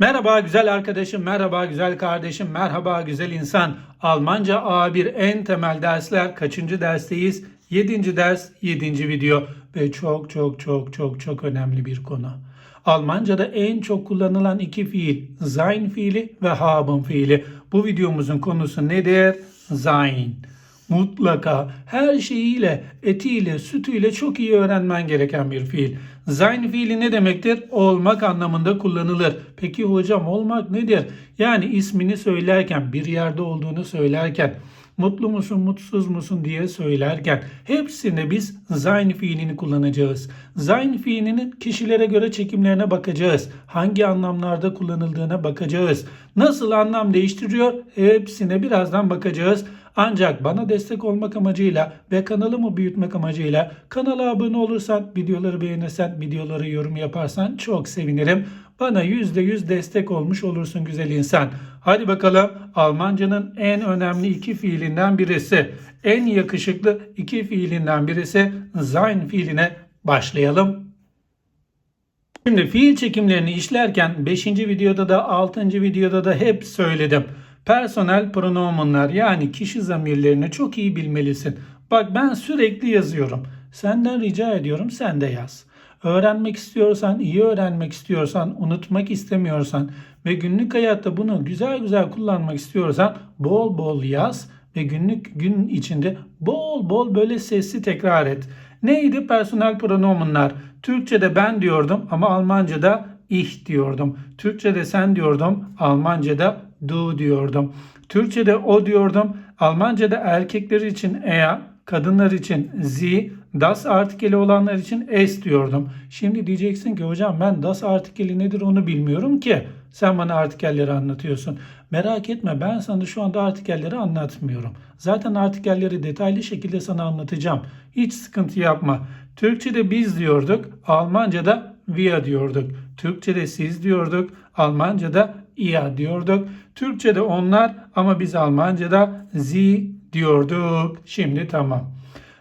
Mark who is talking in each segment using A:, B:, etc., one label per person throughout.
A: Merhaba güzel arkadaşım, merhaba güzel kardeşim, merhaba güzel insan. Almanca A1 en temel dersler kaçıncı dersteyiz? 7. ders, 7. video ve çok çok çok çok çok önemli bir konu. Almanca'da en çok kullanılan iki fiil sein fiili ve haben fiili. Bu videomuzun konusu nedir? Sein mutlaka her şeyiyle, etiyle, sütüyle çok iyi öğrenmen gereken bir fiil. Sein fiili ne demektir? Olmak anlamında kullanılır. Peki hocam olmak nedir? Yani ismini söylerken, bir yerde olduğunu söylerken, mutlu musun, mutsuz musun diye söylerken hepsinde biz sein fiilini kullanacağız. Sein fiilinin kişilere göre çekimlerine bakacağız. Hangi anlamlarda kullanıldığına bakacağız. Nasıl anlam değiştiriyor? Hepsine birazdan bakacağız. Ancak bana destek olmak amacıyla ve kanalımı büyütmek amacıyla kanala abone olursan, videoları beğenirsen, videoları yorum yaparsan çok sevinirim. Bana %100 destek olmuş olursun güzel insan. Hadi bakalım Almancanın en önemli iki fiilinden birisi, en yakışıklı iki fiilinden birisi sein fiiline başlayalım. Şimdi fiil çekimlerini işlerken 5. videoda da 6. videoda da hep söyledim. Personel pronomenlar yani kişi zamirlerini çok iyi bilmelisin. Bak ben sürekli yazıyorum. Senden rica ediyorum sen de yaz. Öğrenmek istiyorsan, iyi öğrenmek istiyorsan, unutmak istemiyorsan ve günlük hayatta bunu güzel güzel kullanmak istiyorsan bol bol yaz ve günlük gün içinde bol bol böyle sesli tekrar et. Neydi personel pronomenlar? Türkçe'de ben diyordum ama Almanca'da ich diyordum. Türkçe'de sen diyordum, Almanca'da du diyordum. Türkçe'de o diyordum, Almanca'da erkekler için er, kadınlar için sie, das artikeli olanlar için es diyordum. Şimdi diyeceksin ki hocam ben das artikeli nedir onu bilmiyorum ki. Sen bana artikelleri anlatıyorsun. Merak etme ben sana şu anda artikelleri anlatmıyorum. Zaten artikelleri detaylı şekilde sana anlatacağım. Hiç sıkıntı yapma. Türkçe'de biz diyorduk, Almanca'da wir diyorduk. Türkçe'de siz diyorduk, Almanca'da ihr diyorduk. Türkçe'de onlar ama biz Almanca'da sie diyorduk. Şimdi tamam.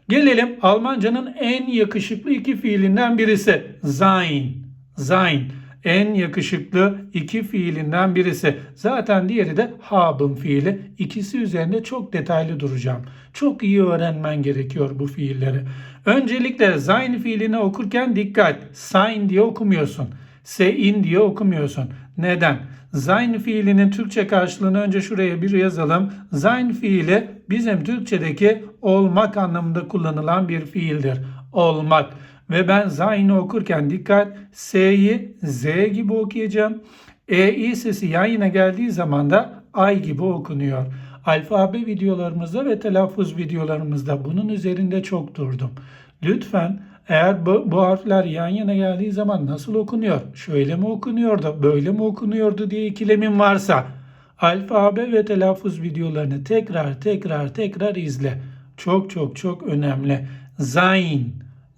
A: Gelelim Almanca'nın en yakışıklı iki fiilinden birisi. Sein. Sein. En yakışıklı iki fiilinden birisi. Zaten diğeri de haben fiili. İkisi üzerinde çok detaylı duracağım. Çok iyi öğrenmen gerekiyor bu fiilleri. Öncelikle sein fiilini okurken dikkat. Sein diye okumuyorsun. Sein diye okumuyorsun. Neden? Sein fiilinin Türkçe karşılığını önce şuraya bir yazalım. Sein fiili bizim Türkçedeki olmak anlamında kullanılan bir fiildir. Olmak. Ve ben Sein'i okurken dikkat S'yi Z gibi okuyacağım. E, sesi yan yana geldiği zaman da ay gibi okunuyor. Alfabe videolarımızda ve telaffuz videolarımızda bunun üzerinde çok durdum. Lütfen eğer bu, bu harfler yan yana geldiği zaman nasıl okunuyor? Şöyle mi okunuyordu, böyle mi okunuyordu diye ikilemin varsa alfabe ve telaffuz videolarını tekrar tekrar tekrar izle. Çok çok çok önemli. Sein,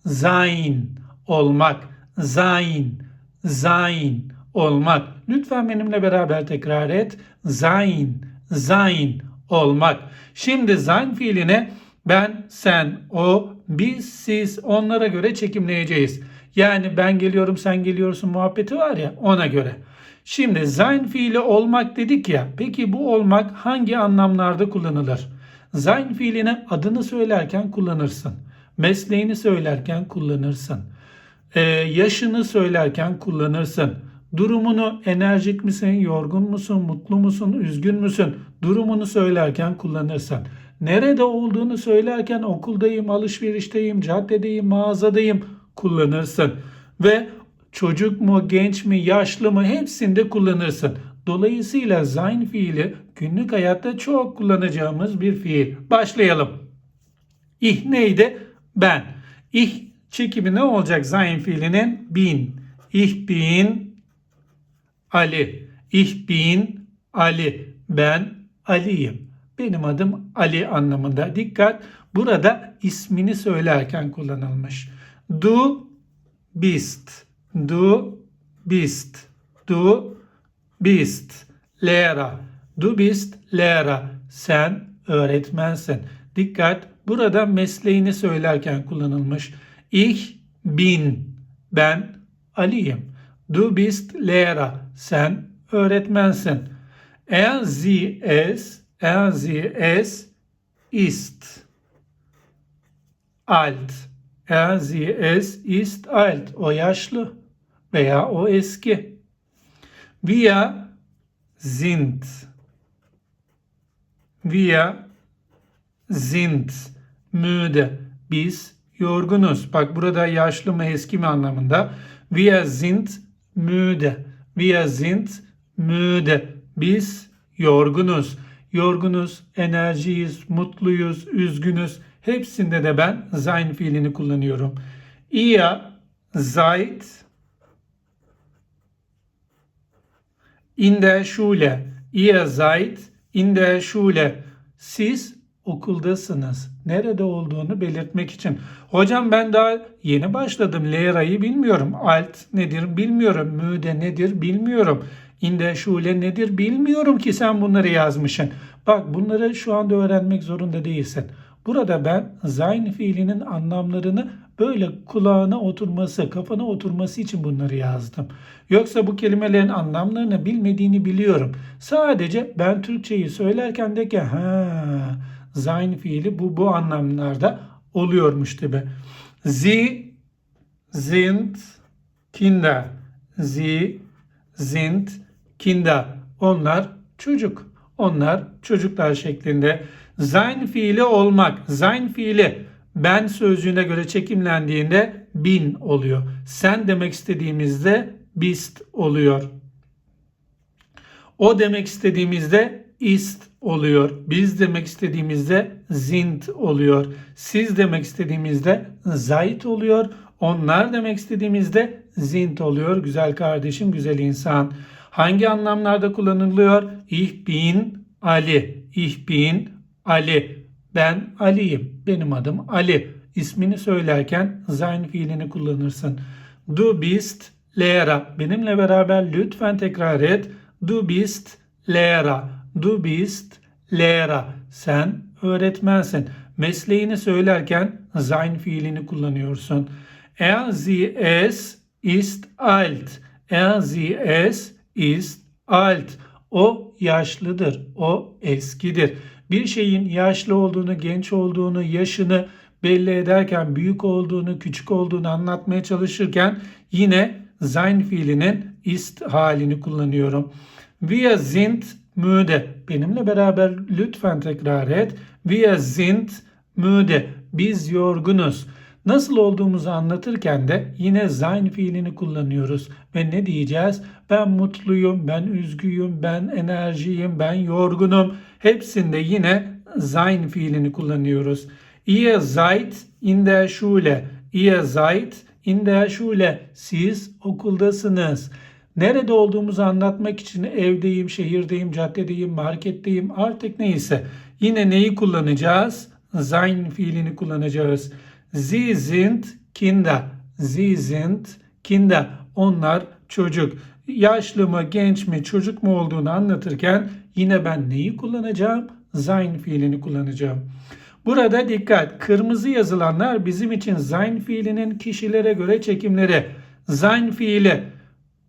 A: sein, olmak, sein, sein, olmak. Lütfen benimle beraber tekrar et. Sein, sein, olmak. Şimdi sein fiiline ben, sen, o, biz, siz onlara göre çekimleyeceğiz. Yani ben geliyorum sen geliyorsun muhabbeti var ya ona göre. Şimdi sein fiili olmak dedik ya. Peki bu olmak hangi anlamlarda kullanılır? Sein fiiline adını söylerken kullanırsın. Mesleğini söylerken kullanırsın. Ee, yaşını söylerken kullanırsın. Durumunu enerjik misin, yorgun musun, mutlu musun, üzgün müsün? Durumunu söylerken kullanırsın. Nerede olduğunu söylerken okuldayım, alışverişteyim, caddedeyim, mağazadayım kullanırsın. Ve çocuk mu, genç mi, yaşlı mı hepsinde kullanırsın. Dolayısıyla sein fiili günlük hayatta çok kullanacağımız bir fiil. Başlayalım. İh neydi? Ben. İh çekimi ne olacak sein fiilinin? Bin. Ich bin Ali. Ich bin Ali. Ben Ali'yim. Benim adım Ali anlamında. Dikkat burada ismini söylerken kullanılmış. Du bist. Du bist. Du bist. Lehrer. Du bist Lehrer. Sen öğretmensin. Dikkat burada mesleğini söylerken kullanılmış. Ich bin. Ben Ali'yim. Du bist Lehrer. Sen öğretmensin. Er sie es, er sie es ist alt. Er sie es ist alt. O yaşlı veya o eski. Wir sind. Wir sind müde. Biz yorgunuz. Bak burada yaşlı mı eski mi anlamında. Wir sind müde. Wir sind müde. Biz yorgunuz. Yorgunuz, enerjiyiz, mutluyuz, üzgünüz. Hepsinde de ben sein fiilini kullanıyorum. Ihr seid in der Schule. Ihr seid in der Schule. Siz okuldasınız. Nerede olduğunu belirtmek için. Hocam ben daha yeni başladım. Lehra'yı bilmiyorum. Alt nedir bilmiyorum. Müde nedir bilmiyorum. In der Schule nedir bilmiyorum ki sen bunları yazmışsın. Bak bunları şu anda öğrenmek zorunda değilsin. Burada ben sein fiilinin anlamlarını böyle kulağına oturması, kafana oturması için bunları yazdım. Yoksa bu kelimelerin anlamlarını bilmediğini biliyorum. Sadece ben Türkçeyi söylerken de ki ha sein fiili bu bu anlamlarda oluyormuş gibi. Sie sind Kinder. Sie sind Kinder. Onlar çocuk. Onlar çocuklar şeklinde. Sein fiili olmak. Sein fiili ben sözcüğüne göre çekimlendiğinde bin oluyor. Sen demek istediğimizde bist oluyor. O demek istediğimizde ist oluyor. Biz demek istediğimizde sind oluyor. Siz demek istediğimizde seid oluyor. Onlar demek istediğimizde sind oluyor. Güzel kardeşim, güzel insan. Hangi anlamlarda kullanılıyor? Ich bin Ali. Ich bin Ali. Ben Ali'yim. Benim adım Ali. İsmini söylerken sein fiilini kullanırsın. Du bist Lehrer. Benimle beraber lütfen tekrar et. Du bist Lehrer. Du bist Lehrer. Sen öğretmensin. Mesleğini söylerken sein fiilini kullanıyorsun. Er sie es ist alt. Er sie es ist alt. O yaşlıdır. O eskidir. Bir şeyin yaşlı olduğunu, genç olduğunu, yaşını belli ederken büyük olduğunu, küçük olduğunu anlatmaya çalışırken yine sein fiilinin ist halini kullanıyorum. Wir sind müde. Benimle beraber lütfen tekrar et. Wir sind müde. Biz yorgunuz. Nasıl olduğumuzu anlatırken de yine sein fiilini kullanıyoruz. Ve ne diyeceğiz? Ben mutluyum, ben üzgüyüm, ben enerjiyim, ben yorgunum. Hepsinde yine sein fiilini kullanıyoruz. Ihr seid in der Schule. Ihr seid in der Schule. Siz okuldasınız. Nerede olduğumuzu anlatmak için evdeyim, şehirdeyim, caddedeyim, marketteyim artık neyse. Yine neyi kullanacağız? Sein fiilini kullanacağız. Sie sind Kinder. Sie sind Kinder. Onlar çocuk. Yaşlı mı, genç mi, çocuk mu olduğunu anlatırken yine ben neyi kullanacağım? Sein fiilini kullanacağım. Burada dikkat. Kırmızı yazılanlar bizim için sein fiilinin kişilere göre çekimleri. Sein fiili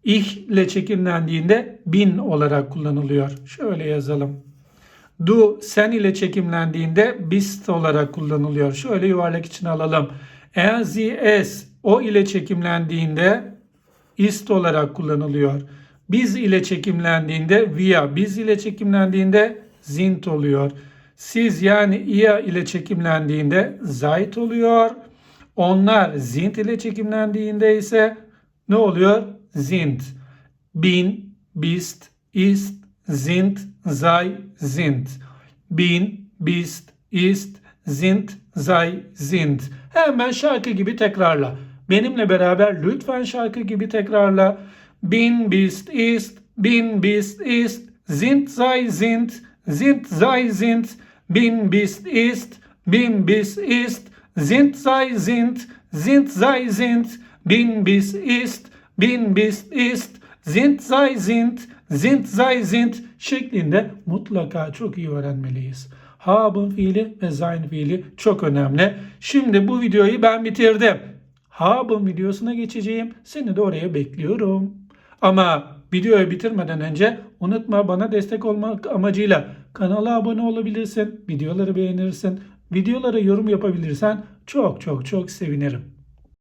A: ich ile çekimlendiğinde bin olarak kullanılıyor. Şöyle yazalım. Du sen ile çekimlendiğinde bist olarak kullanılıyor. Şöyle yuvarlak içine alalım. Er sie es o ile çekimlendiğinde ist olarak kullanılıyor. Biz ile çekimlendiğinde wir, biz ile çekimlendiğinde sind oluyor. Siz yani ihr ile çekimlendiğinde seid oluyor. Onlar sind ile çekimlendiğinde ise ne oluyor? Sind. Bin, bist, ist, sind, sei, sind. Bin, bist, ist, sind, sei, sind. Hemen şarkı gibi tekrarla. Benimle beraber lütfen şarkı gibi tekrarla. Bin, bist, ist, bin, bist, ist, sind, sei, sind, sind, sei, sind, bin, bist, ist, bin, bist, ist, sind, sei, sind, sind, sei, sind, bin, bist, ist, bin, bist, ist, sind, sei, sind, sind, sei, sind şeklinde mutlaka çok iyi öğrenmeliyiz. Haben fiili ve sein fiili çok önemli. Şimdi bu videoyu ben bitirdim. Haben videosuna geçeceğim. Seni de oraya bekliyorum. Ama Videoyu bitirmeden önce unutma bana destek olmak amacıyla kanala abone olabilirsin, videoları beğenirsin, videolara yorum yapabilirsen çok çok çok sevinirim.